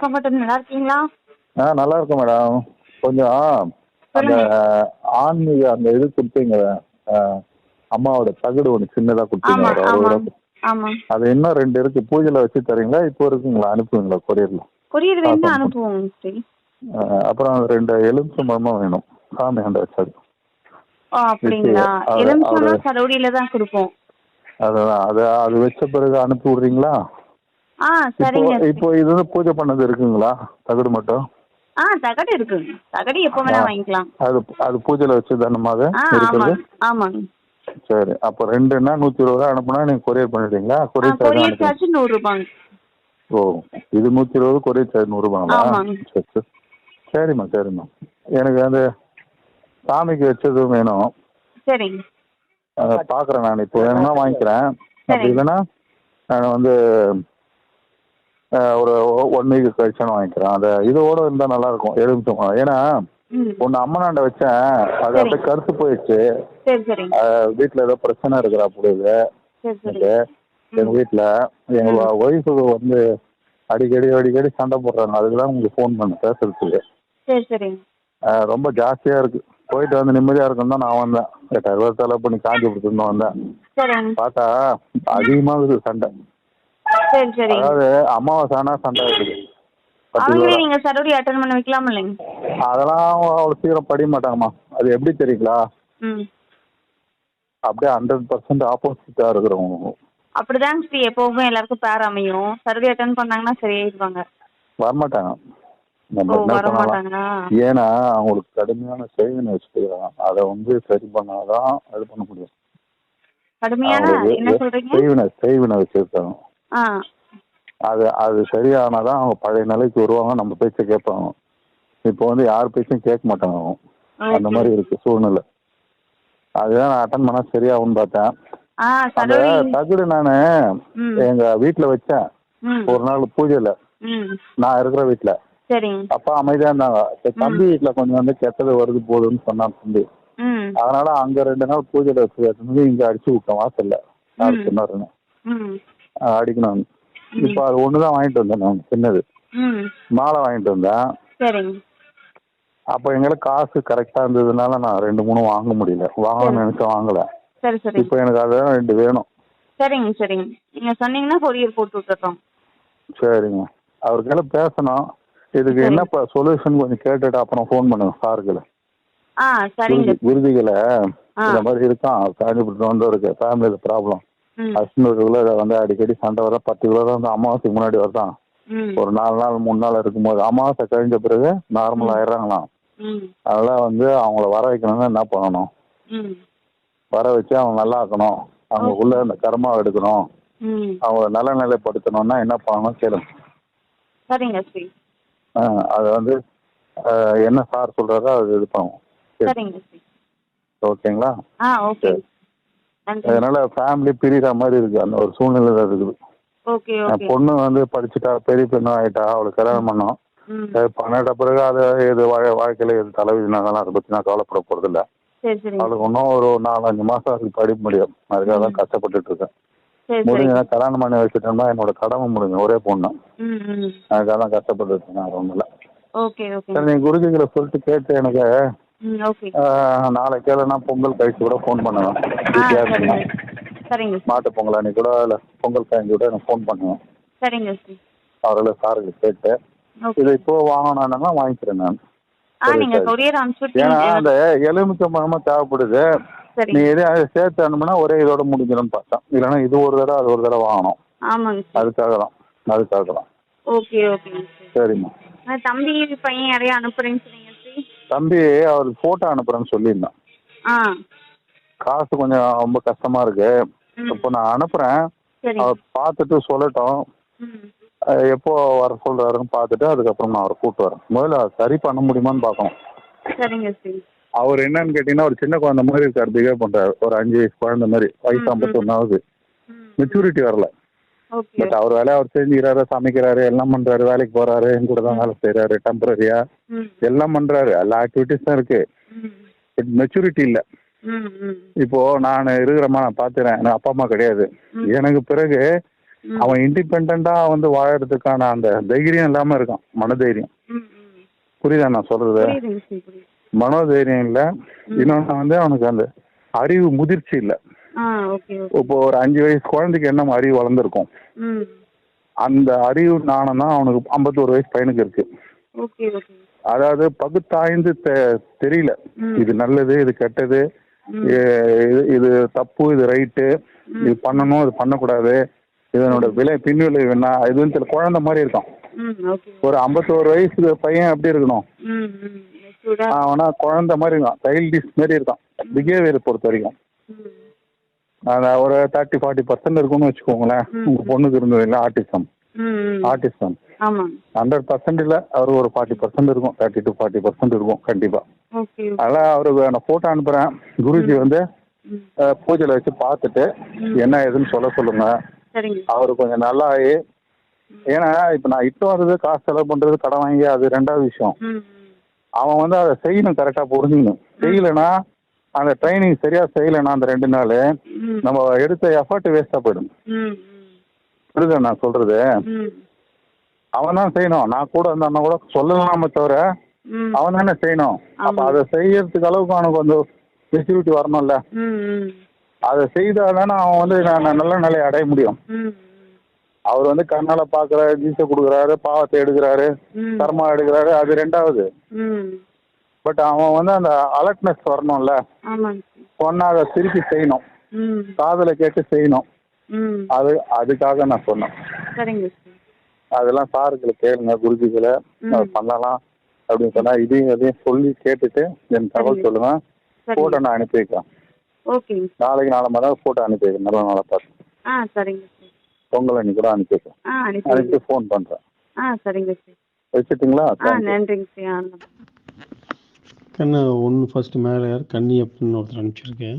கம்பட்டன் நல்லா இருக்கீங்களா ஆ நல்லா இருக்கும் மேடம். கொஞ்சம் அந்த. ஆன்மீக அந்த இது கொடுத்தீங்க. அம்மாவோட தகடு ஒன்று சின்னதாக கொடுத்தீங்க ஒரு அறுபது அது இன்னும் ரெண்டு இருக்கு. பூஜையில் வச்சு தரீங்களா? இப்போ இருக்குங்களா? அனுப்புவீங்களா கொரியரில்? கொரியர் வேணும்னா ஆ, அனுப்புவோம் அப்புறம் ரெண்டு எலுமிச்சம்பழமும் வேணும். சாமி ஆண்ட வச்சது அப்படிங்களா? அவரு- சரவடியில தான் கொடுப்போம். அதுதான் அது அது வச்ச பிறகு அனுப்பி விட்றீங்களா? ஆ சரிங்க. இப்போ இது வந்து பூஜை பண்ணது இருக்குங்களா? தகடு மட்டும்? ஆ தகடு இருக்குங்க தகடு எப்போ வேணா. வாங்கிக்கலாம். அது அது பூஜையில் வச்சு தானமாக ஆ இருக்கிறது? ஆமாங்க. சரி அப்போ ரெண்டுன்னா நூற்றி இருபது ரூபா அனுப்புனா நீங்கள் கொரியர் பண்ணிடுறீங்களா ஆ கொரியர் சார்ஜ் கொரியர் அனுப்பி சார்ஜ் நூறு ரூபாங்க ஓ இது நூற்றி இருபது கொரியர் சார்ஜ் ஆமாங்க. சரி சரி. சரிம்மா சரிம்மா. எனக்கு அந்த சாமிக்கு வச்சதும் வேணும். சரிங்க. அதை பார்க்குறேன் நான் இப்போ. வேணும்னா வாங்கிக்கிறேன். அப்படி. இல்லைன்னா நான் வந்து ஒரு ஒன் வீக் கழிச்சு வாங்கிக்கிறேன். அந்த இதோட இருந்தால் நல்லாயிருக்கும். எலுமிச்சம் ஏன்னா ம். ஒன்று அம்மனாண்ட வச்சேன். அது. அப்படியே கருத்து போயிடுச்சு. வீட்டில் ஏதோ பிரச்சனை இருக்கிறா எனக்கு எங்க வீட்ல எங்க. ஒய்ஃபு வந்து அடிக்கடி அடிக்கடி சண்டை போடுறாங்க. அதுக்கு தான் உங்களுக்கு ஃபோன் பண்ண பேசுறதுக்கு. ரொம்ப ஜாஸ்தியா இருக்கு. போயிட்டு வந்து நிம்மதியா இருக்கும் தான் நான் வந்தேன். எட்டாயிரம் ரூபாய் செலவு பண்ணி காஞ்சிபுரத்துக்கு தான் வந்தேன். பார்த்தா அதிகமா இருக்குது சண்டை. சரி சரிங்க அதாவது அமாவாசை ஆனா சண்டை பத்து அவங்களே. நீங்க சரவடி அட்டன் பண்ண வைக்கலாம் இல்லைங்க? அதெல்லாம் அவ்வளோ சீக்கிரம் படிக்க மாட்டாங்கம்மா. அது எப்படி தெரியுங்களா? ம். அப்படியே ஹண்ட்ரட் பர்சன்ட் ஆப்போசிட்டா இருக்கிறவங்க. அப்படிதாங்க ஸ்ரீ எப்பவுமே எல்லாருக்கும் பேர் அமையும். சர்வே அட்டன் பண்ணாங்கன்னா சரியாயிடுவாங்க. வரமாட்டாங்க. நம்ம ஓ என்ன வர பண்ணலாம்? மாட்டாங்களா ஏன்னா அவங்களுக்கு கடுமையான செய்வினை வச்சுக்கிறாங்க அதை வந்து சரி பண்ணாதான் இது பண்ண முடியும். கடுமையான அவங்களுக்கு என்ன சொல்றீங்க? செய்வினை செய்வினை வச்சிருக்காங்க. அது அது சரியானாதான் அவங்க பழைய நிலைக்கு வருவாங்க நம்ம பேச்சை கேட்பாங்க. இப்போ வந்து யார் பேச்சும் கேட்க மாட்டாங்க. அந்த மாதிரி இருக்கு சூழ்நிலை. அதுதான் நான் அட்டன் பண்ணா சரியாகும்னு பார்த்தேன். அந்த தகுடு நான் எங்க வீட்டுல வச்சேன். ஒரு நாள் பூஜையில. நான் இருக்கிற வீட்டுல அப்பா அமைதியா இருந்தாங்க. தம்பி வீட்டுல கொஞ்சம் வந்து கெட்டது வருது போகுதுன்னு சொன்னான் தம்பி. அதனால அங்க ரெண்டு நாள் பூஜையில வச்சு இங்க அடிச்சு விட்டோம் வாசல்ல. ம். சொன்னாருன்னு. அடிக்கணும். இப்போ அது ஒன்று தான் வாங்கிட்டு வந்தேன் நான் சின்னது. மாலை வாங்கிட்டு வந்தேன். சரிங்க. அப்போ எங்களுக்கு காசு கரெக்டாக இருந்ததுனால நான் ரெண்டு மூணு வாங்க முடியல. வாங்கணும்னு நினைச்சு வாங்கல. சரி சரி. இப்போ எனக்கு அதான் ரெண்டு வேணும். சரிங்க சரிங்க. நீங்க சொன்னீங்கன்னா கொரியர் போட்டு விட்டுறோம். சரிங்க. அவருக்கெல்லாம் பேசணும். இதுக்கு. என்னப்பா சொல்யூஷன் கொஞ்சம் கேட்டுட்டு அப்புறம் ஃபோன் பண்ணுங்க சாருக்குல ஆ சரிங்க. விருதிகளை இந்த மாதிரி இருக்கான் காஞ்சிபுரத்தில் வந்து இருக்கு. ஃபேமிலியில் ப்ராப்ளம் ஹஸ்பண்டுக்குள்ள இதை வந்து அடிக்கடி சண்டை வர பத்து கிலோ தான் வந்து அமாவாசைக்கு முன்னாடி வருதான் ஒரு நாலு நாள் மூணு நாள் இருக்கும்போது அமாவாசை கழிஞ்ச பிறகு நார்மல் ஆயிடுறாங்களாம். அதெல்லாம் வந்து அவங்கள வர வைக்கணும்னா என்ன பண்ணணும்? வர வச்சு அவங்க நல்லா இருக்கணும் அவங்களுக்குள்ள இந்த கர்மா எடுக்கணும். அவங்கள நல்ல நிலைப்படுத்தணும்னா என்ன பண்ணணும் கேளுங்க. சரிங்க ஸ்ரீ. அது வந்து என்ன சார் சொல்றாரோ அது இது பண்ணுவோம். சரிங்க ஓகேங்களா? ஆ ஓகே அதனால ஃபேமிலி பிரிகிற மாதிரி இருக்கு. அந்த ஒரு சூழ்நிலை தான் இருக்குது. பொண்ணு வந்து படிச்சுட்டா பெரிய பொண்ணு ஆயிட்டா அவளுக்கு கல்யாணம் பண்ணோம். பண்ணிட்ட பிறகு அது எது வாழ் வாழ்க்கையில எது தலைவிதினாலும் அதை பற்றி நான் கவலைப்பட போறது இல்ல அவளுக்கு இன்னும் ஒரு நாலஞ்சு மாசம் அதுக்கு படிக்க முடியும். அதுக்காக தான் கஷ்டப்பட்டுட்டு இருக்கேன். முடிஞ்ச கல்யாணம் பண்ணி வச்சுட்டோம்னா என்னோட கடமை முடிஞ்சு ஒரே பொண்ணு. அதுக்காக தான் கஷ்டப்பட்டு இருக்கேன் ஒன்றும் இல்லை. சரி நீங்கள் குருஜிகளை சொல்லிட்டு கேட்டு எனக்கு நாளைக்கு இல்லைன்னா பொங்கல் கழிச்சு கூட ஃபோன் வீட்டில் சரிங்க. மாட்டு பொங்கல் அன்னைக்கு கூட இல்லை பொங்கல் கழிஞ்சு கூட எனக்கு ஃபோன் பண்ணுங்க சரிங்க அவரில் சாருக்கு கேட்டு ஓகே இதை இப்போ வாங்கணும்னா வாங்கிக்கிறேன் நான். ஏன்னா அந்த எலுமிச்சை பழமா தேவைப்படுது. நீ எதையும் சேர்த்து அனுப்புனா ஒரே இதோட முடிஞ்சிடும்னு பார்த்தேன். இல்லைன்னா இது ஒரு தடவை அது ஒரு தடவை வாங்கணும். அதுக்காக தான். அதுக்காக தான். ஓகே சார் சரிம்மா. தம்பி பையன் யாரையும் அனுப்புறேன்னு தம்பி அவர் ஃபோட்டோ அனுப்புறேன்னு சொல்லியிருந்தான். காசு கொஞ்சம் ரொம்ப கஷ்டமா இருக்கு. இப்போ நான் அனுப்புறேன். அவர் பார்த்துட்டு சொல்லட்டும். எப்போ வர சொல்றாருன்னு பார்த்துட்டு அதுக்கப்புறம் நான் அவரை கூப்பிட்டு வரேன். முதல்ல சரி பண்ண முடியுமான்னு பார்க்கணும். அவர் என்னன்னு கேட்டீங்கன்னா ஒரு சின்ன குழந்தை மாதிரி இருக்கார். பிஹேவ் பண்றாரு. ஒரு அஞ்சு வயசு குழந்தை மாதிரி. வயசு ம், ஐம்பத்தொன்னாவது. மெச்சூரிட்டி வரல. பட் அவர் வேலையை அவர் செஞ்சுக்கிறாரு சமைக்கிறாரு எல்லாம் பண்றாரு வேலைக்கு போறாரு என் கூட தான் வேலை செய்யறாரு டெம்பரரியா எல்லாம் பண்றாரு. எல்லா ஆக்டிவிட்டிஸ் தான் இருக்கு. பட் மெச்சூரிட்டி இல்ல. இப்போ நான் இருக்கிறமா நான் பாத்துறேன். எனக்கு அப்பா அம்மா கிடையாது. எனக்கு பிறகு. அவன் இண்டிபெண்டா வந்து வாழறதுக்கான அந்த தைரியம் இல்லாம இருக்கான். மனதைரியம். புரியுதா நான் சொல்றது? மனோதைரியம் இல்ல. இன்னொன்னு வந்து அவனுக்கு அந்த அறிவு முதிர்ச்சி இல்ல. இப்போ ஒரு அஞ்சு வயசு குழந்தைக்கு என்ன அறிவு வளர்ந்துருக்கும்? அந்த அறிவு ஞானம் தான் அவனுக்கு ஐம்பத்தோரு வயசு பையனுக்கு இருக்கு. அதாவது பகுத்தாய்ந்து தெரியல. இது நல்லது இது கெட்டது இது தப்பு இது ரைட்டு இது பண்ணணும் இது பண்ணக்கூடாது. இதனோட விலை பின்விளைவு என்ன இதுன்னு தெரியல குழந்தை மாதிரி இருக்கான். ஒரு ஐம்பத்தோரு வயசு பையன் எப்படி இருக்கணும்? அவனா குழந்தை மாதிரி இருக்கான். சைல்டிஷ் மாதிரி இருக்கான். பிஹேவியர் பொறுத்த வரைக்கும். ஒரு தேர்ட்டி ஃபார்ட்டி பர்சன்ட் இருக்கும்னு வச்சுக்கோங்களேன். உங்க பொண்ணுக்கு இருந்தது இல்லை ஆர்டிசம் ஆர்டிசம் ஹண்ட்ரட் பர்சன்ட் இல்லை அவர் ஒரு ஃபார்ட்டி பர்சன்ட் இருக்கும். தேர்ட்டி டு ஃபார்ட்டி பர்சன்ட் இருக்கும் கண்டிப்பா. அதெல்லாம் அவருக்கு நான் ஃபோட்டோ அனுப்புறேன். குருஜி வந்து பூஜையில வச்சு பார்த்துட்டு. என்ன ஏதுன்னு சொல்ல சொல்லுங்க. அவர் கொஞ்சம் நல்லா ஆகி ஏன்னா இப்போ நான் இட்டு வர்றது காசு செலவு பண்றது கடன் வாங்கி அது ரெண்டாவது விஷயம். அவன் வந்து அதை செய்யணும் கரெக்டாக புரிஞ்சுக்கணும். செய்யலைன்னா அந்த ட்ரைனிங் சரியா செய்யலைன்னா அந்த ரெண்டு நாள் நம்ம எடுத்த எஃபர்ட் வேஸ்ட்டாக போயிடும். புரியுதா நான் சொல்றது? அவன் தான் செய்யணும். நான் கூட இருந்தான்னா கூட சொல்லலாமே தவிர அவன் தானே செய்யணும். அப்போ. அதை செய்யறதுக்கு அளவுக்கு அவனுக்கு கொஞ்சம் மெச்சூரிட்டி வரணும்ல. அதை செய்தால் தானே அவன் வந்து நான் நல்ல நிலையை அடைய முடியும். அவர் வந்து கண்ணால பாக்குறாரு ஜீச கொடுக்குறாரு பாவத்தை எடுக்கிறாரு கர்மா எடுக்கிறாரு அது ரெண்டாவது. பட் அவன் வந்து அந்த அலர்ட்னஸ் வரணும்ல. சொன்னா அதை திருப்பி செய்யணும். ம். காதலை கேட்டு செய்யணும். அது அதுக்காக நான் சொன்னேன். அதெல்லாம் சாருக்களை கேளுங்க குருஜிகளை பண்ணலாம் அப்படின்னு சொன்னா இதையும் அதையும் சொல்லி கேட்டுட்டு என் தகவல். சொல்லுங்க போட்டோ நான் அனுப்பி வைக்கிறேன். நாளைக்கு நாளை மறுநாள் போட்டோ அனுப்பி வைக்கிறேன். நல்ல நாளாக பார்த்து பொங்கல் அன்னைக்கு கூட அனுப்பி வைக்கிறேன். ஆ அனுப்பி அனுப்பி ஃபோன் பண்றேன். வச்சுட்டுங்களா. நன்றிங்க கண்ணா ஒன்று ஃபஸ்ட்டு மேலே யார்? கண்ணி அப்படின்னு ஒருத்தர் அனுப்பிச்சிருக்கேன்.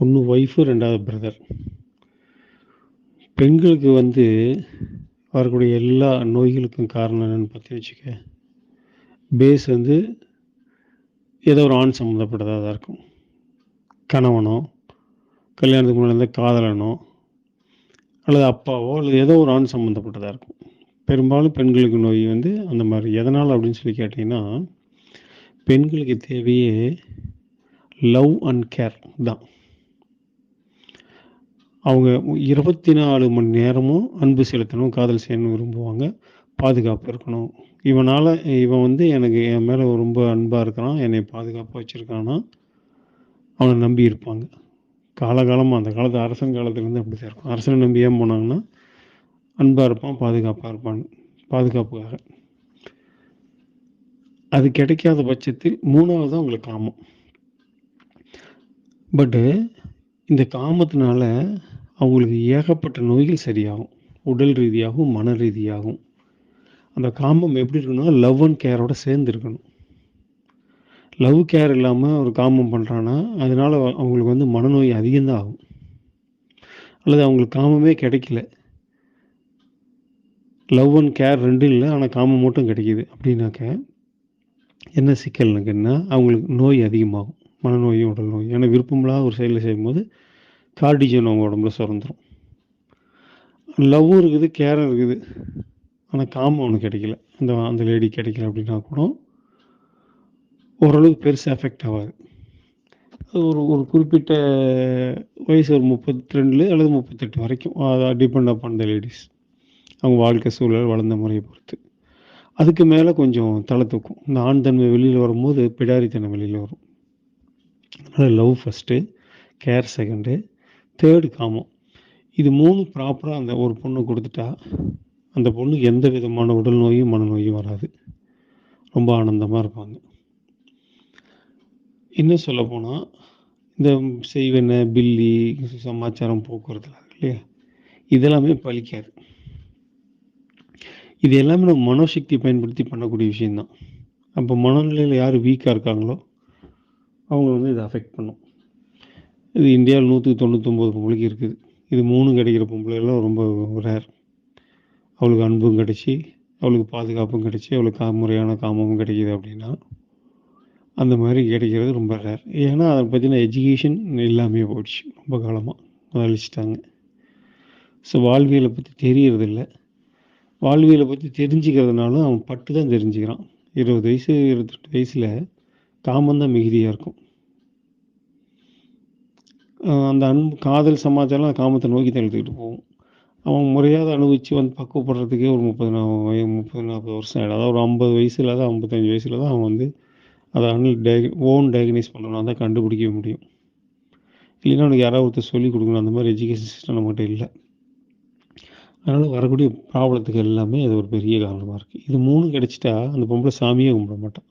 ஒன்று ஒய்ஃபு ரெண்டாவது பிரதர் பெண்களுக்கு வந்து வரக்கூடிய எல்லா நோய்களுக்கும் காரணம் என்னென்னு பற்றி வச்சுக்க பேஸ் வந்து ஏதோ ஒரு ஆண் சம்மந்தப்பட்டதாக தான் இருக்கும். கணவனோ கல்யாணத்துக்கு முன்னாடி இருந்தால் காதலனோ அல்லது அப்பாவோ அல்லது ஏதோ ஒரு ஆண் சம்மந்தப்பட்டதாக இருக்கும். பெரும்பாலும் பெண்களுக்கு நோய் வந்து அந்த மாதிரி. எதனால் அப்படின்னு சொல்லி கேட்டிங்கன்னா பெண்களுக்கு தேவையே லவ் அண்ட் கேர் தான். அவங்க இருபத்தி நாலு மணி நேரமும் அன்பு செலுத்தணும் காதல் செய்யணும் விரும்புவாங்க. பாதுகாப்பு இருக்கணும். இவனால் இவன் வந்து எனக்கு என் மேலே ரொம்ப அன்பாக இருக்கிறான் என்னை பாதுகாப்பாக வச்சுருக்கான்னா அவனை நம்பி இருப்பாங்க. காலகாலமாக அந்த காலத்து அரசன் காலத்துலேருந்து அப்படி தான் இருக்கும். அரசனை நம்பி ஏன் போனாங்கன்னா அன்பாக இருப்பான் பாதுகாப்பாக இருப்பான் பாதுகாப்புக்காக அது கிடைக்காத பட்சத்தில் மூணாவது தான் உங்களுக்கு காமம். பட்டு இந்த காமத்தினால அவங்களுக்கு ஏகப்பட்ட நோய்கள் சரியாகும். உடல் ரீதியாகவும் மன ரீதியாகவும். அந்த காமம் எப்படி இருக்கணும்னா லவ் அண்ட் கேரோட சேர்ந்து இருக்கணும். லவ் கேர் இல்லாமல் ஒரு காமம் பண்ணுறான்னா அதனால் அவங்களுக்கு வந்து மனநோய் அதிகம்தான் ஆகும் அல்லது அவங்களுக்கு காமமே கிடைக்கல. லவ் அண்ட் கேர் ரெண்டும் இல்லை ஆனால் காமம் மட்டும் கிடைக்கிது அப்படின்னாக்க என்ன சிக்கல்னுக்குன்னா அவங்களுக்கு நோய் அதிகமாகும். மனநோயும் உடல் நோய். ஏன்னா விருப்பமில்லாத ஒரு செயலில் செய்யும்போது கார்டிஜன் அவங்க உடம்புல சுரந்துடும் லவ்வும் இருக்குது கேரம் இருக்குது. ஆனால் காமம் அவனுக்கு கிடைக்கல. அந்த அந்த லேடி கிடைக்கல அப்படின்னா கூட ஓரளவுக்கு பெருசாக எஃபெக்ட் ஆகாது. அது ஒரு ஒரு குறிப்பிட்ட வயசு ஒரு முப்பத்தி ரெண்டுல அல்லது முப்பத்தெட்டு வரைக்கும். டிபெண்ட் அப்பான் த லேடிஸ் அவங்க வாழ்க்கை சூழல் வளர்ந்த முறையை பொறுத்து. அதுக்கு மேலே கொஞ்சம் தலை தூக்கும். இந்த ஆண் தன்மை வெளியில் வரும்போது பிடாரித்தனம் வெளியில் வரும். அதனால் love first care second third காமம். இது மூணு ப்ராப்பராக அந்த ஒரு பொண்ணு கொடுத்துட்டா அந்த பொண்ணுக்கு எந்த விதமான உடல் நோயும் மனநோயும் வராது. ரொம்ப ஆனந்தமாக இருப்பாங்க. இன்னும் சொல்ல போனால் இந்த செய்வன பில்லி சமாச்சாரம் போக்குவரத்துல இல்லையா? இதெல்லாமே பலிக்காது இது எல்லாமே நம்ம மனோசக்தி பயன்படுத்தி பண்ணக்கூடிய விஷயந்தான் அப்போ மனநிலையில் யார் வீக்காக இருக்காங்களோ அவங்க வந்து இதை அஃபெக்ட் பண்ணும். இது இந்தியாவில் நூற்றுக்கு தொண்ணூத்தொம்பது பொம்பளைக்கு இருக்குது. இது மூணு கிடைக்கிற பொம்பளைலாம் ரொம்ப ரேர் அவளுக்கு அன்பும் கிடைச்சி அவளுக்கு பாதுகாப்பும் கிடச்சி அவளுக்கு கா- முறையான காமமும் கிடைக்கிது அப்படின்னா அந்த மாதிரி கிடைக்கிறது ரொம்ப ரேர் ஏன்னா அதை பற்றின எஜுகேஷன் எல்லாமே போயிடுச்சு. ரொம்ப காலமாக அழிச்சிட்டாங்க ஸோ வாழ்வியலை பற்றி தெரியறதில்லை. வாழ்வியலை பற்றி தெரிஞ்சுக்கிறதுனாலும் அவன் பட்டு தான் தெரிஞ்சுக்கிறான். இருபது வயசு இருபத்தெட்டு வயசில் காமந்தான் மிகுதியாக இருக்கும். அந்த அன்பு காதல் சமாச்சாரம் காமத்தை நோக்கி தழுத்துக்கிட்டு போவோம் போகும். அவன் முறையாக அனுபவித்து வந்து பக்குவப்படுறதுக்கே ஒரு முப்பது நா முப்பது நாற்பது வருஷம் ஆகிடும் அதாவது ஒரு ஐம்பது வயசில் தான் ஐம்பத்தஞ்சு வயசில் தான் அவன் வந்து அதை அனல் டயக் ஓன் டயக்னைஸ் பண்ணணும். தான் கண்டுபிடிக்க முடியும். இல்லைன்னா அவனுக்கு யாராவது ஒருத்தர் சொல்லிக் கொடுக்கணும். அந்த மாதிரி எஜுகேஷன் சிஸ்டம் நம்மகிட்ட இல்லை. அதனால் வரக்கூடிய ப்ராப்ளத்துக்கு எல்லாமே அது ஒரு பெரிய காரணமாக இருக்குது இது மூணும் கிடைச்சிட்டா அந்த பொம்பளை சாமியே கும்பிட மாட்டான்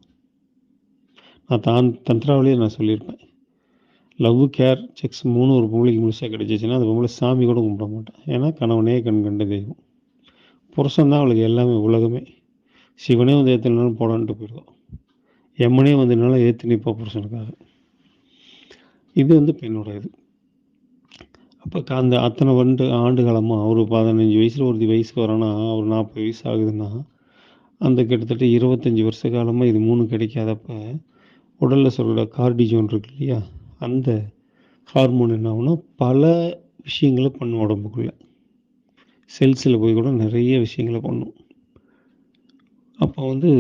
நான் தான் தந்திராவிலேயே நான் சொல்லியிருப்பேன். லவ் கேர் செக்ஸ் மூணு ஒரு பொம்பளைக்கு முழுசாக கிடச்சிச்சின்னா அந்த பொம்பளை சாமி கூட கும்பிட மாட்டான் ஏன்னா கணவனே கண் கண்ட தெய்வம். புருஷன் தான் அவளுக்கு எல்லாமே உலகமே. சிவனே வந்து ஏற்றினாலும் போடான்ட்டு போயிடுவோம் எம்மனே வந்ததுனால ஏற்றி நிற்பா புருஷனுக்காக. இது வந்து பெண்ணோட இது அப்போ அந்த அத்தனை வண்டு ஆண்டு காலமாக ஒரு பதினஞ்சு வயசில் ஒரு வயசுக்கு வரோன்னா ஒரு நாற்பது வயசு ஆகுதுன்னா அந்த கிட்டத்தட்ட இருபத்தஞ்சி வருஷ காலமாக இது மூணு கிடைக்காதப்ப உடலில் சொல்கிற கார்டிஜோன் இருக்கு இல்லையா அந்த ஹார்மோன் என்ன ஆகுன்னா பல விஷயங்களை பண்ணும் உடம்புக்குள்ளே. செல்ஸில் போய் கூட நிறைய விஷயங்களை பண்ணும். அப்போ வந்து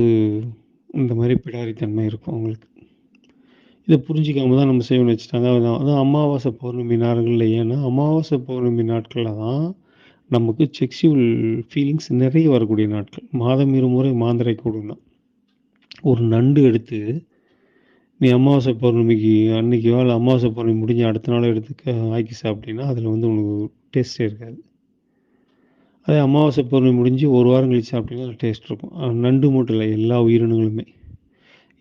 இந்த மாதிரி பிடாரித்தன்மை இருக்கும் அவங்களுக்கு. இதை புரிஞ்சிக்காம தான் நம்ம செய்யணும்னு வச்சுட்டாங்க. அதான் அமாவாசை பௌர்ணமி நாட்களில் ஏன்னா அமாவாசை பௌர்ணமி நாட்களில் தான் நமக்கு செக்ஷுவல் ஃபீலிங்ஸ் நிறைய வரக்கூடிய நாட்கள். மாதம் இருமுறை மாந்திரை கூடுனா ஒரு நண்டு எடுத்து நீ அமாவாசை பௌர்ணமிக்கு அன்னைக்கோ இல்லை அமாவாசை பௌர்ணமி முடிஞ்ச அடுத்த நாள் எடுத்து ஆக்கி சாப்பிட்டீங்கன்னா அதில் வந்து உனக்கு டேஸ்ட்டே இருக்காது. அதே அமாவாசை பௌர்ணமி முடிஞ்சு ஒரு வாரம் கழிச்சு சாப்பிட்டீங்கன்னா டேஸ்ட் இருக்கும். நண்டு மட்டும் இல்லை எல்லா உயிரினங்களுமே.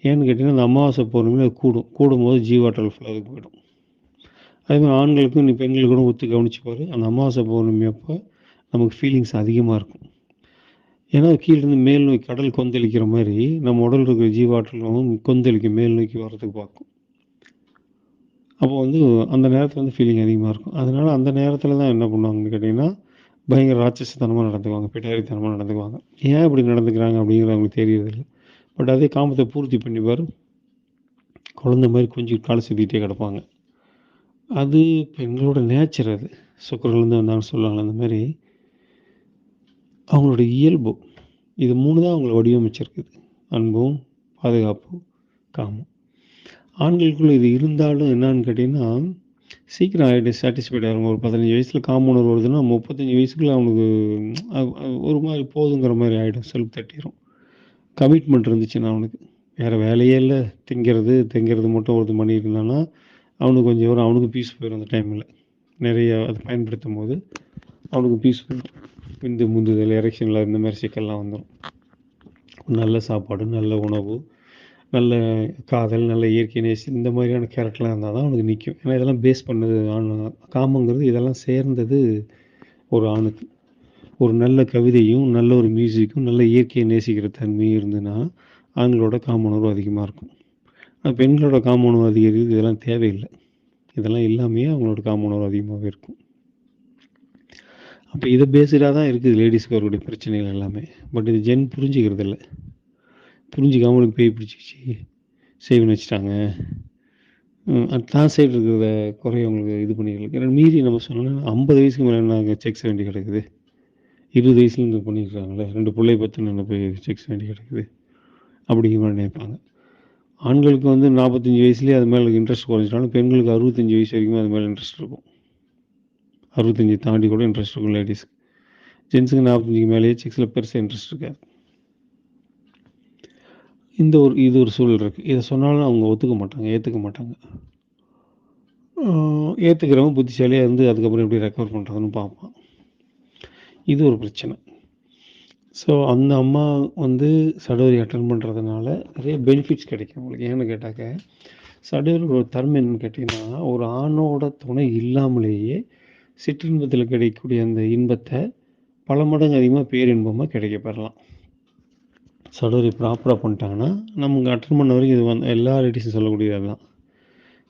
ஏன்னு கேட்டிங்கன்னா அந்த அமாவாசை பௌர்ணமி அது கூடும். கூடும்போது ஜீவாற்றல் ஃபுல்லாக போயிடும். அதே மாதிரி ஆண்களுக்கும் நீ பெண்களுக்கும் ஒத்து கவனிச்சுப்பார் அந்த அமாவாசை பௌர்ணமி அப்போ நமக்கு ஃபீலிங்ஸ் அதிகமாக இருக்கும். ஏன்னா கீழேருந்து மேல் நோக்கி கடல் கொந்தளிக்கிற மாதிரி நம்ம உடல் இருக்கிற ஜீவாற்றலும் கொந்தளிக்கும் மேல் நோக்கி வர்றதுக்கு பார்க்கும். அப்போ வந்து அந்த நேரத்தில் வந்து ஃபீலிங் அதிகமாக இருக்கும். அதனால் அந்த நேரத்தில் தான் என்ன பண்ணுவாங்கன்னு கேட்டிங்கன்னா பயங்கர ராட்சசத்தனமாக நடந்துக்குவாங்க பிடாரித்தனமாக நடந்துக்குவாங்க. ஏன் இப்படி நடந்துக்கிறாங்க அப்படிங்கிறது அவங்களுக்கு தெரியறதில்ல. பட் அதே காமத்தை பூர்த்தி பண்ணி பாரு. குழந்தை மாதிரி கொஞ்சம் காலை சுற்றிக்கிட்டே கிடப்பாங்க. அது பெண்களோட நேச்சர் அது. சுக்கரலேருந்து வந்தாங்கன்னு சொல்லுவாங்களே அந்த மாதிரி அவங்களோட இயல்பு. இது மூணு தான் அவங்கள வடிவமைச்சிருக்குது. அன்பும் பாதுகாப்பும் காமம் ஆண்களுக்குள்ளே இது இருந்தாலும் என்னன்னு கேட்டிங்கன்னா சீக்கிரம் ஆகிட்டு சாட்டிஸ்ஃபைட் ஆகும் ஒரு பதினஞ்சு வயசில் காமனர் வருதுன்னா முப்பத்தஞ்சு வயசுக்குள்ளே அவனுக்கு ஒரு மாதிரி போதுங்கிற மாதிரி ஆகிடும் செல்ஃப் தட்டிடும் கமிட்மெண்ட் இருந்துச்சுன்னா அவனுக்கு. வேறு வேலையே இல்லை. திங்கிறது திங்கிறது மட்டும் ஒருத்தர் பண்ணிட்டு இருந்தான்னா அவனுக்கு கொஞ்சம் வரும் அவனுக்கு பீஸ் போயிடும் அந்த டைமில் நிறைய அதை பயன்படுத்தும் போது அவனுக்கு பீஸ் போயிடும் விந்து முந்துதல் எரெக்ஷனில் இந்த மாதிரி சிக்கல்லாம் வந்துடும் நல்ல சாப்பாடு நல்ல உணவு நல்ல காதல் நல்ல இயற்கை நேசி இந்த மாதிரியான கேரக்டர்லாம் இருந்தால் தான் அவனுக்கு நிற்கும் ஏன்னா இதெல்லாம் பேஸ் பண்ணது ஆண் காமங்கிறது இதெல்லாம் சேர்ந்தது ஒரு ஆணுக்கு. ஒரு நல்ல கவிதையும் நல்ல ஒரு மியூசிக்கும் நல்ல இயற்கையை நேசிக்கிற தன்மையும் இருந்ததுன்னா ஆண்களோட காம உணர்வு அதிகமாக இருக்கும். ஆனால் பெண்களோட காம உணர்வு அதிகரிக்கிறது இதெல்லாம் தேவையில்லை. இதெல்லாம் இல்லாமையே அவங்களோட காம உணர்வு அதிகமாகவே இருக்கும். அப்போ இதை பேஸ்டாக தான் இருக்குது லேடிஸ்க்கு வரக்கூடிய பிரச்சனைகள் எல்லாமே. பட் இது ஜென் புரிஞ்சுக்கிறது இல்லை. புரிஞ்சுக்காம அவங்களுக்கு பேய் பிடிச்சிக்கிச்சு செய்வன் வச்சுட்டாங்க. தான் சைடு இருக்கிறத குறைய அவங்களுக்கு இது பண்ணிக்கலாம் ஏன்னா மீறி நம்ம சொன்னோம்னா ஐம்பது வயசுக்கு மேலே நாங்கள் செக்ஸ் வேண்டி கிடக்குது. இருபது வயசுல இருந்து பண்ணியிருக்காங்களே ரெண்டு பிள்ளை பத்து என்ன போய் செக்ஸ் வேண்டி கிடைக்குது அப்படிங்கிற மாதிரி நினைப்பாங்க. ஆண்களுக்கு வந்து நாற்பத்தஞ்சு வயசுலேயே அது மேலே இன்ட்ரெஸ்ட் குறைஞ்சிட்டாலும் பெண்களுக்கு அறுபத்தஞ்சு வயசு வரைக்கும் அது மேலே இன்ட்ரெஸ்ட் இருக்கும். அறுபத்தஞ்சு தாண்டி கூட இன்ட்ரெஸ்ட் இருக்கும் லேடிஸ்க்கு ஜென்ஸுக்கு நாற்பத்தஞ்சுக்கு மேலேயே செக்ஸில் பெருசாக இன்ட்ரெஸ்ட் இருக்காது. இந்த ஒரு இது ஒரு சூழல் இருக்குது இதை சொன்னாலும் அவங்க ஒத்துக்க மாட்டாங்க ஏற்றுக்க மாட்டாங்க. ஏற்றுக்கிறவங்க புத்திசாலியாக இருந்து அதுக்கப்புறம் எப்படி ரெக்கவர் பண்ணுறதுன்னு பார்ப்பான். இது ஒரு பிரச்சனை. ஸோ அந்த அம்மா வந்து சடோரி அட்டன் பண்ணுறதுனால நிறைய பெனிஃபிட்ஸ் கிடைக்கும் உங்களுக்கு. ஏன்னு கேட்டாக்க சடோரியோட தன்மை என்னன்னு கேட்டிங்கன்னா ஒரு ஆணோட துணை இல்லாமலேயே சிற்றின்பத்தில் கிடைக்கக்கூடிய அந்த இன்பத்தை பல மடங்கு அதிகமாக பேரின்பமாக கிடைக்க பெறலாம். சடோரி ப்ராப்பராக பண்ணிட்டாங்கன்னா நமக்கு அட்டன் பண்ண வரைக்கும் இது வந்து எல்லா லேடிஸும் சொல்லக்கூடியது தான்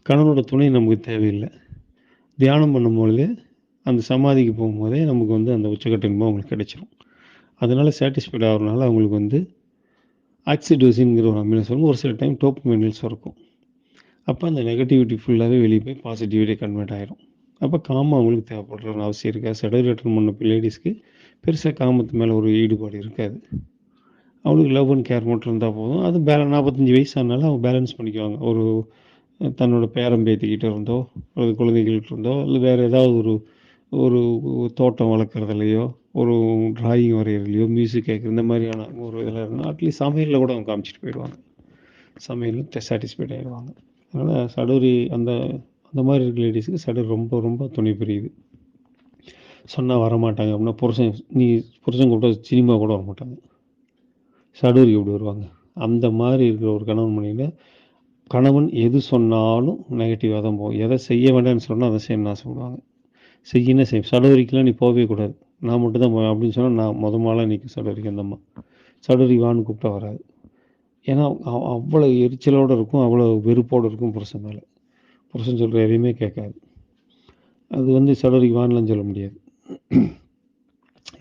கணவனோட துணை நமக்கு தேவையில்லை. தியானம் பண்ணும்பொழுது அந்த சமாதிக்கு போகும்போதே நமக்கு வந்து அந்த உச்சக்கட்ட இன்பம் அவங்களுக்கு கிடைச்சிரும். அதனால் சாட்டிஸ்ஃபைட் ஆகிறதுனால அவங்களுக்கு வந்து ஆக்சிடோசின்ங்கிற ஒரு அமிலம் சொல்லும் ஒரு சில டைம் டோப் மெனில்ஸ் இருக்கும் அப்போ அந்த நெகட்டிவிட்டி ஃபுல்லாகவே வெளியே போய் பாசிட்டிவிட்டியை கன்வெர்ட் ஆயிரும். அப்போ காமம் அவங்களுக்கு தேவைப்படுற அவசியம் இருக்காது. சடரி அட்டன் பண்ண லேடிஸ்க்கு பெருசாக காமத்து மேலே ஒரு ஈடுபாடு இருக்காது. அவங்களுக்கு லவ் அண்ட் கேர் மட்டும் இருந்தால் போதும். அது பேல நாற்பத்தஞ்சு வயசு ஆனாலும் அவங்க பேலன்ஸ் பண்ணிக்குவாங்க. ஒரு தன்னோட பேரம் பேத்திக்கிட்ட இருந்தோ அல்லது குழந்தைகள்கிட்ட இருந்தோ இல்லை வேறு ஏதாவது ஒரு ஒரு தோட்டம் வளர்க்குறதுலையோ ஒரு டிராயிங் வரைகிறதுலையோ மியூசிக் கேட்குற இந்த மாதிரியான ஒரு இதில் இருந்தால் அட்லீஸ்ட் சமையலில் கூட அவங்க காமிச்சிட்டு போயிடுவாங்க. சமையலில் சாட்டிஸ்ஃபைட் ஆகிடுவாங்க அதனால் சடுரி அந்த அந்த மாதிரி இருக்க லேடிஸுக்கு சடுரி ரொம்ப ரொம்ப துணை புரியுது. சொன்னால் வரமாட்டாங்க அப்படின்னா புருஷன் நீ புருஷன் கூப்பிட்டா சினிமா கூட வரமாட்டாங்க. சடூரி எப்படி வருவாங்க. அந்த மாதிரி இருக்கிற ஒரு கணவன் மனைவியில் கணவன் எது சொன்னாலும் நெகட்டிவாக தான் போகும். எதை செய்ய வேண்டாம்னு சொன்னால் அதை செய்யணும்னு ஆசைப்படுவாங்க. செய்யணும் செய்யும் சடூரிக்கெலாம் நீ போகவே கூடாது. நான் மட்டும் தான் போவேன். அப்படின்னு சொன்னால் நான் மொதல் மாலாக நிற்கும் சடூரிக்கு அந்த அம்மா. வான்னு கூப்பிட்டா வராது. ஏன்னா அவ்வளோ எரிச்சலோடு இருக்கும் அவ்வளோ வெறுப்போடு இருக்கும் புருஷன் மேலே. புருஷன் சொல்கிற எதையுமே கேட்காது. அது வந்து சடூரிக்கு வானலாம் சொல்ல முடியாது.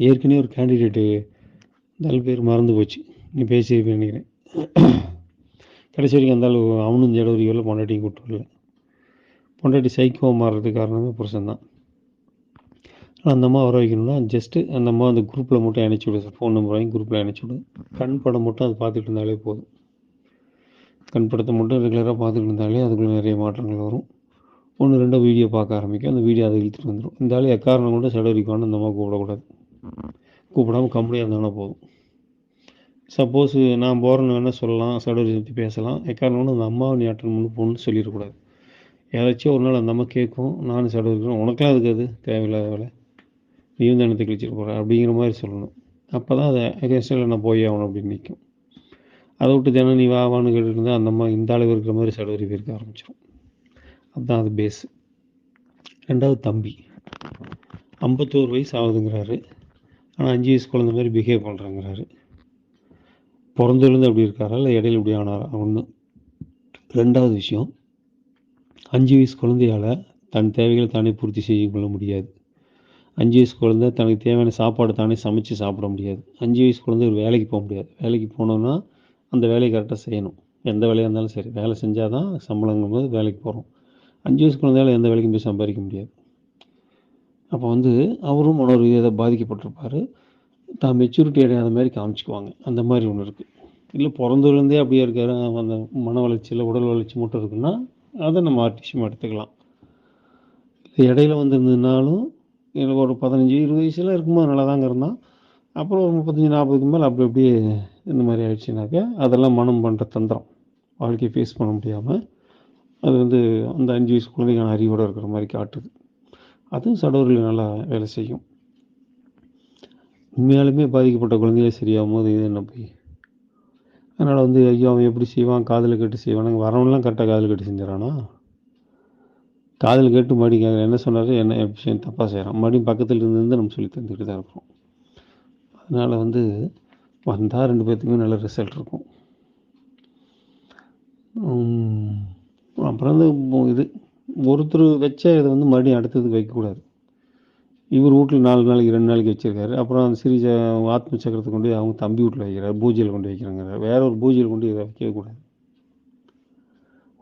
ஏற்கனவே ஒரு கேண்டிடேட்டு நல்ல பேர் மறந்து போச்சு. நீ பேசி நினைக்கிறேன். கடைசி வரைக்கும் அந்த அவனும் ஜடவரி வரல பொண்டாட்டியும் கூப்பிட்டு வரல. பொண்டாட்டி சைக்கோ மாறுறதுக்கு காரணமே புருஷன் தான் அந்த அம்மா வர வைக்கணும்னா ஜஸ்ட்டு அந்த அந்த குரூப்பில் மட்டும் இணைச்சி விடு ஃபோன் நம்பர் வாங்கி குரூப்பில் அனுப்பிச்சி விடு. கண் படம் மட்டும் அது பார்த்துட்டு இருந்தாலே போதும். கண் படத்தை மட்டும் ரெகுலராக பார்த்துட்டு இருந்தாலே அதுக்குள்ளே நிறைய மாற்றங்கள் வரும். ஒன்று ரெண்டோ வீடியோ பார்க்க ஆரம்பிக்கும். அந்த வீடியோ அதை இழுத்துட்டு வந்துடும் இந்த ஆள் எக்காரணம் கொண்டு சடவரிக்கான அந்த அம்மா கூப்பிடக்கூடாது கூப்பிடாம கம்பெனியாக இருந்தாங்கன்னா போதும். சப்போஸ் நான் போகிறேன்னு வேணால் சொல்லலாம். சடவரி பற்றி பேசலாம். எக்காரணம் அந்த அம்மாவை நீ அட்டன் பண்ணி போகணும்னு சொல்லிடக்கூடாது. ஏதாச்சும் ஒரு நாள் அந்த அம்மா கேட்கும் நானும் சடவரி உனக்கெல்லாம் அதுக்கு அது? தேவையில்லாத வேலை. நீ வந்து என்னத்தை கிழிச்சிட்டு போகிற அப்படிங்கிற மாதிரி சொல்லணும். அப்போ தான் அதை அகேன்ஸ்டில் நான் போய் ஆகணும் அப்படின்னு நிற்கும் அதை விட்டு தினம் நீ வாவான்னு கேட்டுருந்தா கேட்டுட்டு இருந்தால் அந்த மாதிரி இந்த அளவு இருக்கிற மாதிரி சடவரி பேருக்கு ஆரம்பிச்சிடும் அதுதான் அது பேஸ் ரெண்டாவது தம்பி. ஐம்பத்தோரு வயசு ஆகுதுங்கிறாரு. ஆனால் அஞ்சு வயசு குழந்தை மாதிரி பிஹேவ் பண்ணுறேங்கிறாரு பிறந்ததுலேருந்து அப்படி இருக்காரா இல்லை இடையில இப்படி ஆனாரா? ஒன்று ரெண்டாவது விஷயம் அஞ்சு வயசு குழந்தையால் தன் தேவைகளை தானே பூர்த்தி செய்ய கொள்ள முடியாது. அஞ்சு வயசு குழந்தை தனக்கு தேவையான சாப்பாடு தானே சமைச்சு சாப்பிட முடியாது. அஞ்சு வயசு குழந்தை ஒரு வேலைக்கு போக முடியாது. வேலைக்கு போனோன்னா அந்த வேலையை கரெக்டாக செய்யணும். எந்த வேலையாக இருந்தாலும் சரி. வேலை செஞ்சால் தான் சம்பளங்கும் போது வேலைக்கு போகிறோம் அஞ்சு வயசு குழந்தையால எந்த வேலைக்கும் போய் சம்பாதிக்க முடியாது. அப்போ வந்து அவரும் மன ரீதியாக பாதிக்கப்பட்டிருப்பார். தான் மெச்சூரிட்டி அடையாத மாதிரி காமிச்சிக்குவாங்க. அந்த மாதிரி ஒன்று இருக்குது இல்லை பிறந்ததுலேருந்தே அப்படியே இருக்கார். அந்த மன வளர்ச்சியில் உடல் வளர்ச்சி மட்டும் இருக்குன்னா அதை நம்ம ஆர்டிஸ்டும் எடுத்துக்கலாம். இடையில வந்திருந்ததுனாலும் எனக்கு ஒரு பதினஞ்சு இருபது வயசுல இருக்கும்போது நல்லா தாங்க இருந்தான். அப்புறம் ஒரு முப்பத்தஞ்சு நாற்பதுக்கு மேலே அப்படி அப்படியே இந்த மாதிரி ஆயிடுச்சுனாக்கா அதெல்லாம் மனம் பண்ணுற தந்திரம். வாழ்க்கையை ஃபேஸ் பண்ண முடியாமல் அது வந்து அந்த அஞ்சு வயசு குழந்தைக்கான அறிவோடு இருக்கிற மாதிரி காட்டுது. அதுவும் சடவரில் நல்லா வேலை செய்யும். உண்மையாலுமே பாதிக்கப்பட்ட குழந்தைகளே சரியாகும் போது இது என்ன போய்? அதனால் வந்து ஐயோ அவன் எப்படி செய்வான்? காதில் கட்டு செய்வான்? வரவன்லாம் கரெக்டாக காதில் கட்டு செஞ்சிடறானா? காதில் கேட்டு மறுபடியும் கேட்குறேன். என்ன சொன்னார்? என்ன விஷயம் தப்பாக செய்கிறான் மறுபடியும் பக்கத்தில் இருந்து நம்ம சொல்லி தந்துக்கிட்டு தான் இருக்கிறோம் அதனால் வந்து வந்தால் ரெண்டு பேர்த்துக்குமே நல்ல ரிசல்ட் இருக்கும். அப்புறம் வந்து இது ஒருத்தர் வச்ச இதை வந்து மறுபடியும் அடுத்ததுக்கு வைக்கக்கூடாது இவர் வீட்டில் நாலு நாளைக்கு ரெண்டு நாளைக்கு வச்சுருக்காரு. அப்புறம் அந்த சிறிஜ ஆத்ம சக்கரத்தை கொண்டு அவங்க தம்பி வீட்டில் வைக்கிறார். பூஜையில் கொண்டு வைக்கிறாங்க வேற ஒரு பூஜையில் கொண்டு இதை வைக்கவே கூடாது.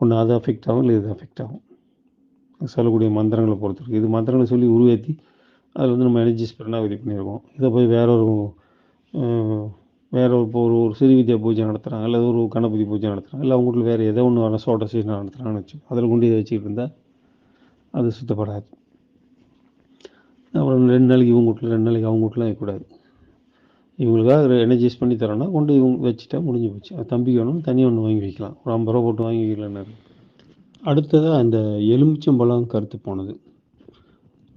ஒன்று அது அஃபெக்ட் ஆகும் இல்லை இது அஃபெக்ட் ஆகும். சொல்லக்கூடிய மந்திரங்களை பொறுத்திருக்கு இது மந்திரங்களை சொல்லி உருவேற்றி அதில் வந்து நம்ம எனர்ஜி ஸ்பிரிட்டாக இது பண்ணியிருக்கோம். இதை போய் வேற ஒரு வேற ஒரு இப்போ ஒரு ஒரு சிறு வித்யா பூஜை நடத்துகிறாங்க அல்லது ஒரு கணபதி பூஜை நடத்துகிறாங்க இல்லை அவங்க வீட்டில் வேறு ஏதோ ஒன்று வர சோட்ட சீசன் நடத்துகிறாங்கன்னு வச்சு அதில் கொண்டு இதை வச்சுக்கிட்டு இருந்தால் அது சுத்தப்படாது. அப்புறம் ரெண்டு நாளைக்கு இவங்க வீட்டில் ரெண்டு நாளைக்கு அவங்க வீட்டிலாம் வைக்கக்கூடாது இவங்களுக்காக எனர்ஜைஸ் பண்ணி தரோன்னா கொண்டு இவங்க வச்சுட்டா முடிஞ்சு போச்சு. அது தம்பிக்கு வேணும் தனியாக ஒன்று வாங்கி வைக்கலாம். ஒரு ஐம்பது ரூபா போட்டு வாங்கி வைக்கலன்னு அடுத்ததாக அந்த எலுமிச்சம்பழம் கருத்து போனது.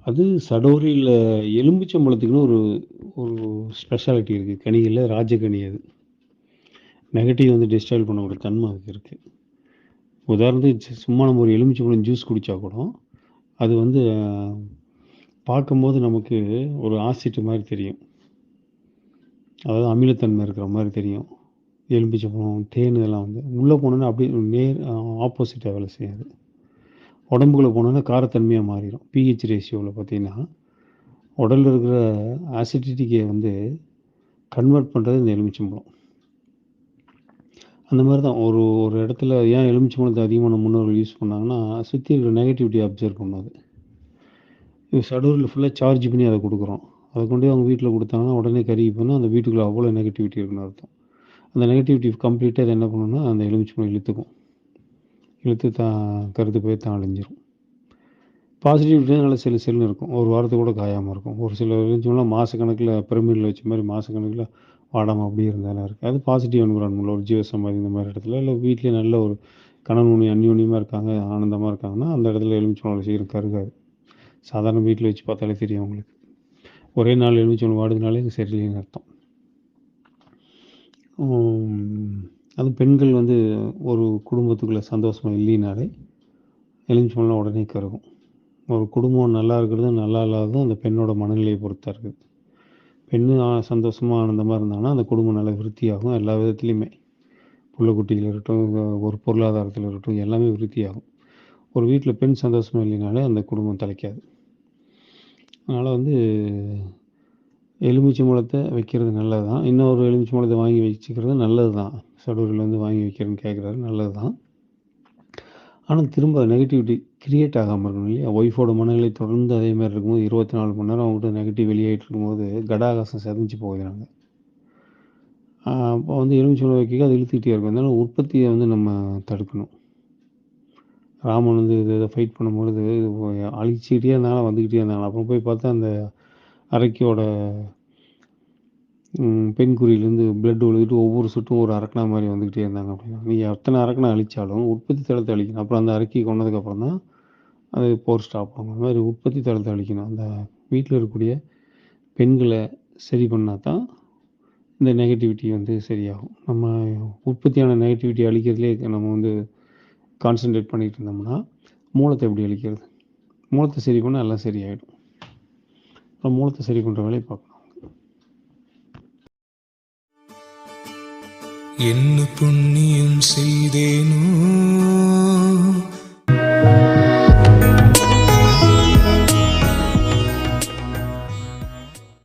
அது சடோரியில் எலுமிச்சம்பழத்துக்குன்னு ஒரு ஒரு ஸ்பெஷாலிட்டி இருக்குது கனிகளில் ராஜகனி அது. நெகட்டிவ் வந்து டிஸ்டாயில் பண்ணக்கூடிய தன்மை அதுக்கு இருக்குது உதாரணத்துக்கு சும்மா நம்ம ஒரு எலுமிச்சம்பழம் ஜூஸ் குடித்தா கூட அது வந்து பார்க்கும்போது நமக்கு ஒரு ஆசிட் மாதிரி தெரியும். அதாவது அமிலத்தன்மை இருக்கிற மாதிரி தெரியும். எலும்பிச்சம்பழம் தேன் இதெல்லாம் வந்து உள்ளே போனோன்னா அப்படியே நேர் ஆப்போசிட்டாக வேலை செய்யாது. உடம்புக்குள்ளே போனோன்னா காரத்தன்மையாக மாறிடும் பிஹெச் ரேஷியோவில் பார்த்தீங்கன்னா உடலில் இருக்கிற ஆசிடிட்டிக்கை வந்து கன்வெர்ட் பண்ணுறது இந்த எலுமிச்சம்பழம் அந்த மாதிரி தான். ஒரு ஒரு இடத்துல ஏன் எலுமிச்சம்பழத்தை அதிகமான முன்னோர்கள் யூஸ் பண்ணாங்கன்னா சுற்றி இருக்கிற நெகட்டிவிட்டி அப்சர்வ் பண்ணாது சடூரில் ஃபுல்லாக சார்ஜ் பண்ணி அதை கொடுக்குறோம். அதை கொண்டு போய் அவங்க வீட்டில் கொடுத்தாங்கன்னா உடனே கருகி போனால் அந்த வீட்டுக்குள்ளே அவ்வளோ நெகட்டிவிட்டி இருக்குன்னு அர்த்தம். அந்த நெகட்டிவிட்டி கம்ப்ளீட்டாக என்ன பண்ணணும்னா அந்த எலுமிச்சம்பழம் இழுத்துக்கும். இழுத்து தான் கருத்து போய் தான் அழிஞ்சிரும். பாசிட்டிவிட்டி நல்ல செல்லு செல்லுன்னு இருக்கும். ஒரு வாரத்துக்கு கூட காயாமல் இருக்கும். ஒரு சில எலுமிச்சம்பழம் மாதக்கணக்கில் பிரமிடில் வச்ச மாதிரி மாதக்கணக்கில் வாடாமல் அப்படியே இருந்தாலும் இருக்குது அது பாசிட்டிவ் என்விரான்மெண்ட் ஒரு ஜீவசம் மாதிரி இந்த மாதிரி இடத்துல இல்லை வீட்லேயே நல்ல ஒரு கணவன் அந்யோன்யமாக இருக்காங்க ஆனந்தமாக இருக்காங்கன்னா அந்த இடத்துல எலுமிச்சம்பழம் சீக்கிரம் கருகாது. சாதாரண வீட்டில் வச்சு பார்த்தாலே தெரியும் அவங்களுக்கு. ஒரே நாள் எலுமிச்சம்பழம் வாடுதுனாலே இது சரியில்லைன்னு அர்த்தம். அதுவும் பெண்கள் வந்து ஒரு குடும்பத்துக்குள்ளே சந்தோஷமாக இல்லைனாலே எலுமிச்சம்பழம் உடனே கருகும். ஒரு குடும்பம் நல்லா இருக்கிறதும் நல்லா இல்லாததும் அந்த பெண்ணோட மனநிலையை பொறுத்தா இருக்குது பெண்ணு சந்தோஷமாக ஆனந்தமாக இருந்தாங்கன்னா அந்த குடும்பம் நல்லா விருத்தியாகும். எல்லா விதத்துலையுமே. புள்ள குட்டியில் இருக்கட்டும் ஒரு பொருளாதாரத்தில் இருக்கட்டும் எல்லாமே விருத்தியாகும். ஒரு வீட்டில் பெண் சந்தோஷமாக இல்லைனாலே அந்த குடும்பம் தலைக்காது. அதனால் வந்து எலுமிச்சை எலுமிச்சம்பழத்தை வைக்கிறது நல்லது தான் இன்னொரு எலுமிச்சம்பழத்தை வாங்கி வச்சுக்கிறது நல்லது தான் சடூரில் வந்து வாங்கி வைக்கிறேன்னு கேட்குறாரு நல்லது தான் ஆனால் திரும்ப நெகட்டிவிட்டி கிரியேட் ஆகாமல் இருக்கணும் இல்லையா? ஒய்ஃபோட மனநிலை தொடர்ந்து அதே மாதிரி இருக்கும்போது இருபத்தி நாலு மணி நேரம் அவங்ககிட்ட நெகட்டிவ் வெளியாகிட்டு இருக்கும்போது கடாகாசம் செதஞ்சு போகிறாங்க அப்போ வந்து எலுமிச்சம்பழம் வைக்க அது இழுத்துக்கிட்டே இருக்கும். அதனால் உற்பத்தியை வந்து நம்ம தடுக்கணும். ராமன் வந்து இது இதை ஃபைட் பண்ணும்பொழுது இது அழிச்சிக்கிட்டே இருந்தாலும் வந்துக்கிட்டே இருந்தாலும். அப்புறம் போய் பார்த்தா அந்த அரைக்கியோட பெண்குறியிலேருந்து பிளட் விழுதுட்டு ஒவ்வொரு சுட்டும் ஒரு அரக்கணா மாதிரி வந்துக்கிட்டே இருந்தாங்க அப்படின்னா. நீங்கள் எத்தனை அரக்கணா அழித்தாலும் உற்பத்தி தளத்தை அழிக்கணும். அப்புறம் அந்த அரக்கி கொண்டதுக்கப்புறம் தான் அது போர் ஸ்டாப் ஆகும். அந்த மாதிரி உற்பத்தி தளத்தை அழிக்கணும். அந்த வீட்டில் இருக்கக்கூடிய பெண்களை சரி பண்ணால் தான் இந்த நெகட்டிவிட்டி வந்து சரியாகும். நம்ம உற்பத்தியான நெகட்டிவிட்டி அழிக்கிறதுலே நம்ம வந்து கான்சென்ட்ரேட் பண்ணிகிட்டு இருந்தோம்னா மூலத்தை எப்படி அழிக்கிறது? மூலத்தை சரி பண்ணால் எல்லாம் சரியாயிடும். நம்ம மூலத்தை சரி கொண்ட வேலையை பார்க்கணும். என்ன புண்ணியம் செய்தேனோ